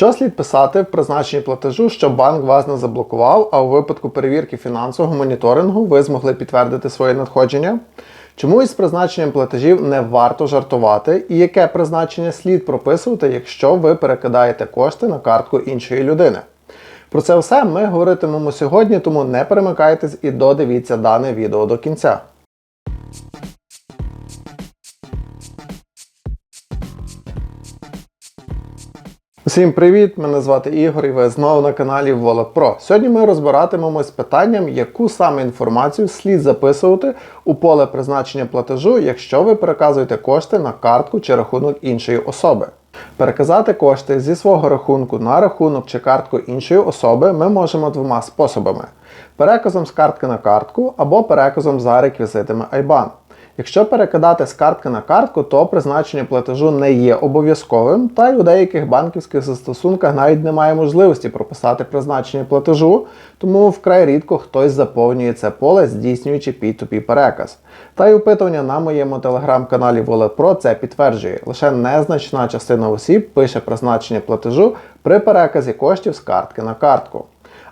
Що слід писати в призначенні платежу, щоб банк вас не заблокував, а у випадку перевірки фінансового моніторингу ви змогли підтвердити своє надходження? Чому із призначенням платежів не варто жартувати, і яке призначення слід прописувати, якщо ви перекидаєте кошти на картку іншої людини? Про це все ми говоритимемо сьогодні, тому не перемикайтесь і додивіться дане відео до кінця. Усім привіт! Мене звати Ігор і ви знову на каналі Pro. Сьогодні ми розбиратимемось з питанням, яку саме інформацію слід записувати у поле призначення платежу, якщо ви переказуєте кошти на картку чи рахунок іншої особи. Переказати кошти зі свого рахунку на рахунок чи картку іншої особи ми можемо двома способами: переказом з картки на картку або переказом за реквізитами IBAN. Якщо перекидати з картки на картку, то призначення платежу не є обов'язковим, та й у деяких банківських застосунках навіть немає можливості прописати призначення платежу, тому вкрай рідко хтось заповнює це поле, здійснюючи P2P переказ. Та й опитування на моєму телеграм-каналі Wallet Pro це підтверджує. Лише незначна частина осіб пише призначення платежу при переказі коштів з картки на картку.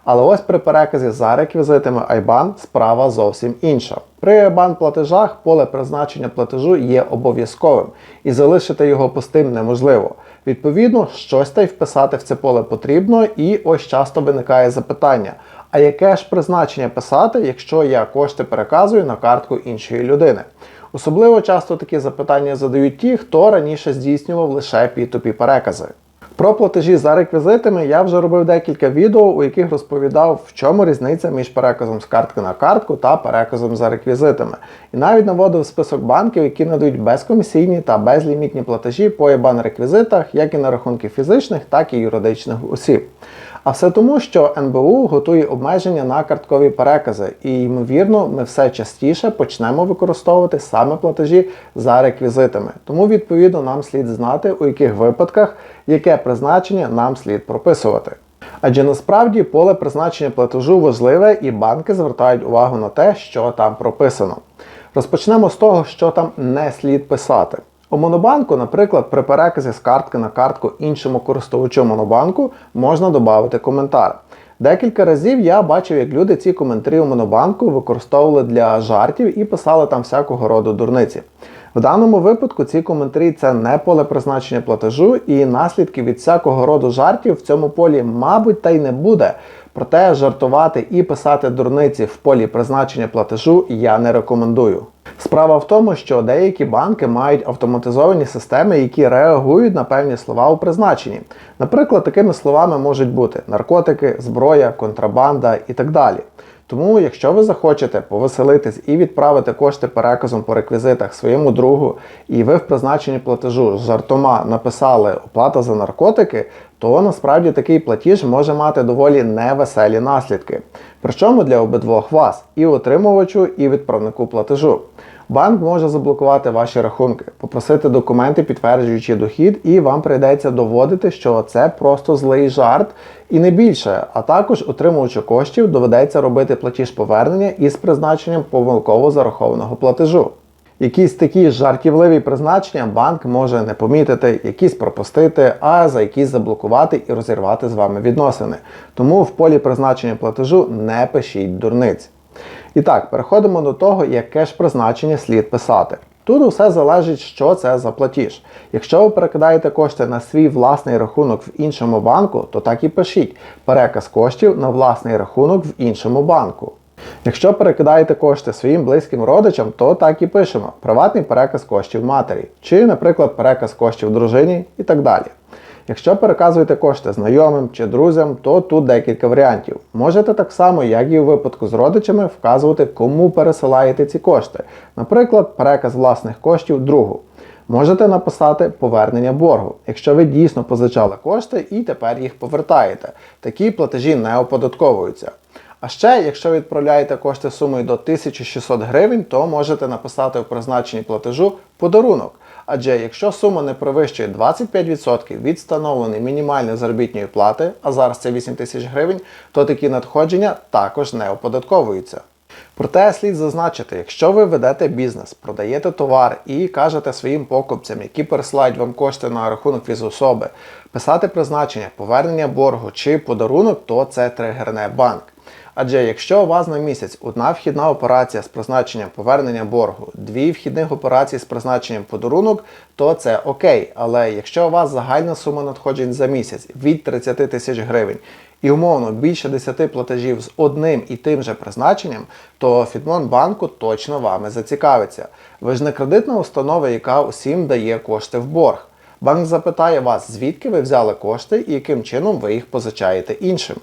Але ось при переказі за реквізитами IBAN справа зовсім інша. При IBAN платежах поле призначення платежу є обов'язковим і залишити його пустим неможливо. Відповідно, щось та й вписати в це поле потрібно, і ось часто виникає запитання: а яке ж призначення писати, якщо я кошти переказую на картку іншої людини? Особливо часто такі запитання задають ті, хто раніше здійснював лише P2P перекази. Про платежі за реквізитами я вже робив декілька відео, у яких розповідав, в чому різниця між переказом з картки на картку та переказом за реквізитами. І навіть наводив список банків, які надають безкомісійні та безлімітні платежі по ебан реквізитах, як і на рахунки фізичних, так і юридичних осіб. А все тому, що НБУ готує обмеження на карткові перекази, і ймовірно, ми все частіше почнемо використовувати саме платежі за реквізитами. Тому, відповідно, нам слід знати, у яких випадках яке призначення нам слід прописувати. Адже насправді поле призначення платежу важливе і банки звертають увагу на те, що там прописано. Розпочнемо з того, що там не слід писати. У Монобанку, наприклад, при переказі з картки на картку іншому користувачу Монобанку можна додати коментар. Декілька разів я бачив, як люди ці коментарі у Монобанку використовували для жартів і писали там всякого роду дурниці. В даному випадку ці коментарі це не поле призначення платежу, і наслідки від всякого роду жартів в цьому полі, мабуть, та й не буде. Проте жартувати і писати дурниці в полі призначення платежу я не рекомендую. Справа в тому, що деякі банки мають автоматизовані системи, які реагують на певні слова у призначенні. Наприклад, такими словами можуть бути наркотики, зброя, контрабанда і так далі. Тому, якщо ви захочете повеселитись і відправити кошти переказом по реквізитах своєму другу, і ви в призначенні платежу жартома написали оплата за наркотики, то насправді такий платіж може мати доволі невеселі наслідки. Причому для обидвох вас і отримувачу, і відправнику платежу. Банк може заблокувати ваші рахунки, попросити документи, підтверджуючи дохід, і вам прийдеться доводити, що це просто злий жарт і не більше. А також отримувачу коштів доведеться робити платіж повернення із призначенням помилково зарахованого платежу. Якісь такі жартівливі призначення банк може не помітити, якісь пропустити, а за якісь заблокувати і розірвати з вами відносини. Тому в полі призначення платежу не пишіть дурниць. І так, переходимо до того, яке ж призначення слід писати. Тут усе залежить, що це за платіж. Якщо ви перекидаєте кошти на свій власний рахунок в іншому банку, то так і пишіть переказ коштів на власний рахунок в іншому банку. Якщо перекидаєте кошти своїм близьким родичам, то так і пишемо приватний переказ коштів матері, чи, наприклад, переказ коштів дружині і так далі. Якщо переказуєте кошти знайомим чи друзям, то тут декілька варіантів. Можете так само, як і у випадку з родичами, вказувати, кому пересилаєте ці кошти. Наприклад, переказ власних коштів другу. Можете написати повернення боргу, якщо ви дійсно позичали кошти і тепер їх повертаєте. Такі платежі не оподатковуються. А ще, якщо відправляєте кошти сумою до 1600 гривень, то можете написати в призначенні платежу подарунок. Адже якщо сума не перевищує 25% від встановленої мінімальної заробітної плати, а зараз це 8 тисяч гривень, то такі надходження також не оподатковуються. Проте слід зазначити, якщо ви ведете бізнес, продаєте товар і кажете своїм покупцям, які пересилають вам кошти на рахунок фізособи, писати призначення, повернення боргу чи подарунок, то це тригерне банк. Адже якщо у вас на місяць одна вхідна операція з призначенням повернення боргу, дві вхідних операції з призначенням подарунок, то це окей. Але якщо у вас загальна сума надходжень за місяць від 30 тисяч гривень і умовно більше 10 платежів з одним і тим же призначенням, то Фінмонбанку точно вами зацікавиться. Ви ж не кредитна установа, яка усім дає кошти в борг. Банк запитає вас, звідки ви взяли кошти і яким чином ви їх позичаєте іншим.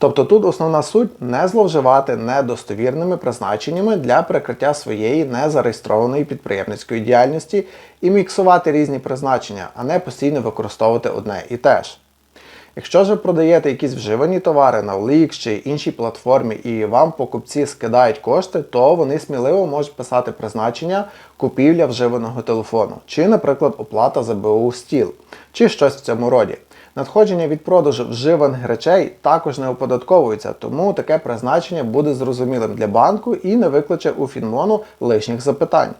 Тобто тут основна суть не зловживати недостовірними призначеннями для прикриття своєї незареєстрованої підприємницької діяльності і міксувати різні призначення, а не постійно використовувати одне і те ж. Якщо ж ви продаєте якісь вживані товари на OLX чи іншій платформі і вам покупці скидають кошти, то вони сміливо можуть писати призначення купівля вживаного телефону, чи, наприклад, оплата за БУ стіл, чи щось в цьому роді. Надходження від продажу вживаних речей також не оподатковуються, тому таке призначення буде зрозумілим для банку і не викличе у Фінмону лишніх запитань.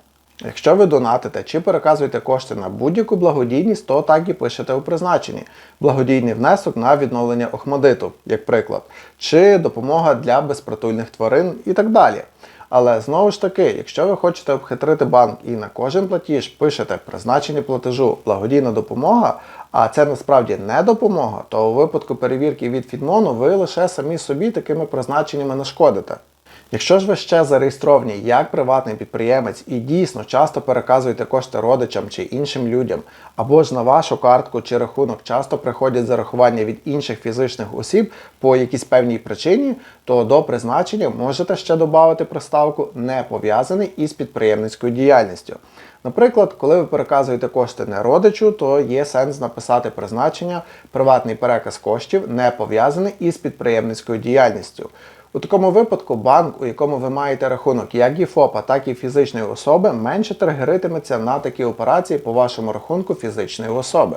Якщо ви донатите чи переказуєте кошти на будь-яку благодійність, то так і пишете у призначенні. Благодійний внесок на відновлення Охмадиту, як приклад, чи допомога для безпритульних тварин і так далі. Але знову ж таки, якщо ви хочете обхитрити банк і на кожен платіж пишете призначення платежу благодійна допомога, а це насправді не допомога, то у випадку перевірки від Фідмону ви лише самі собі такими призначеннями нашкодите. Якщо ж ви ще зареєстровані як приватний підприємець і дійсно часто переказуєте кошти родичам чи іншим людям, або ж на вашу картку чи рахунок часто приходять зарахування від інших фізичних осіб по якійсь певній причині, то до призначення можете ще додати приставку не пов'язаний із підприємницькою діяльністю. Наприклад, коли ви переказуєте кошти не родичу, то є сенс написати призначення приватний переказ коштів не пов'язаний із підприємницькою діяльністю. У такому випадку банк, у якому ви маєте рахунок як і ФОПа, так і фізичної особи, менше тригеритиметься на такі операції по вашому рахунку фізичної особи.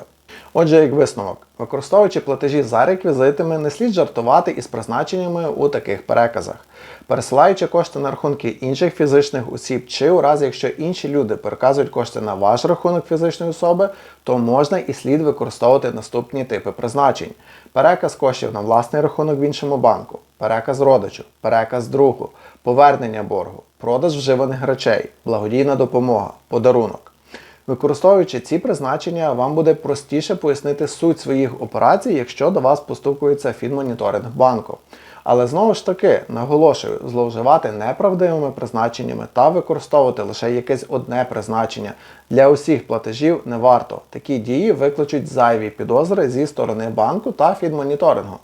Отже, як висновок, використовуючи платежі за реквізитами, не слід жартувати із призначеннями у таких переказах. Пересилаючи кошти на рахунки інших фізичних осіб, чи у разі, якщо інші люди переказують кошти на ваш рахунок фізичної особи, то можна і слід використовувати наступні типи призначень: переказ коштів на власний рахунок в іншому банку, переказ родичу, переказ другу, повернення боргу, продаж вживаних речей, благодійна допомога, подарунок. Використовуючи ці призначення, вам буде простіше пояснити суть своїх операцій, якщо до вас постукується фінмоніторинг банку. Але знову ж таки, наголошую, зловживати неправдивими призначеннями та використовувати лише якесь одне призначення для усіх платежів не варто. Такі дії викличуть зайві підозри зі сторони банку та фінмоніторингу.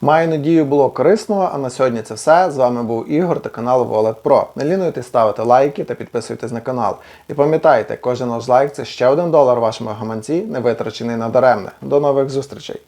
Маю надію, було корисно. А на сьогодні це все. З вами був Ігор та канал Wallet Pro. Не лінуйтесь ставити лайки та підписуйтесь на канал. І пам'ятайте, кожен ваш лайк це ще один долар вашому гаманці, не витрачений надаремне. До нових зустрічей!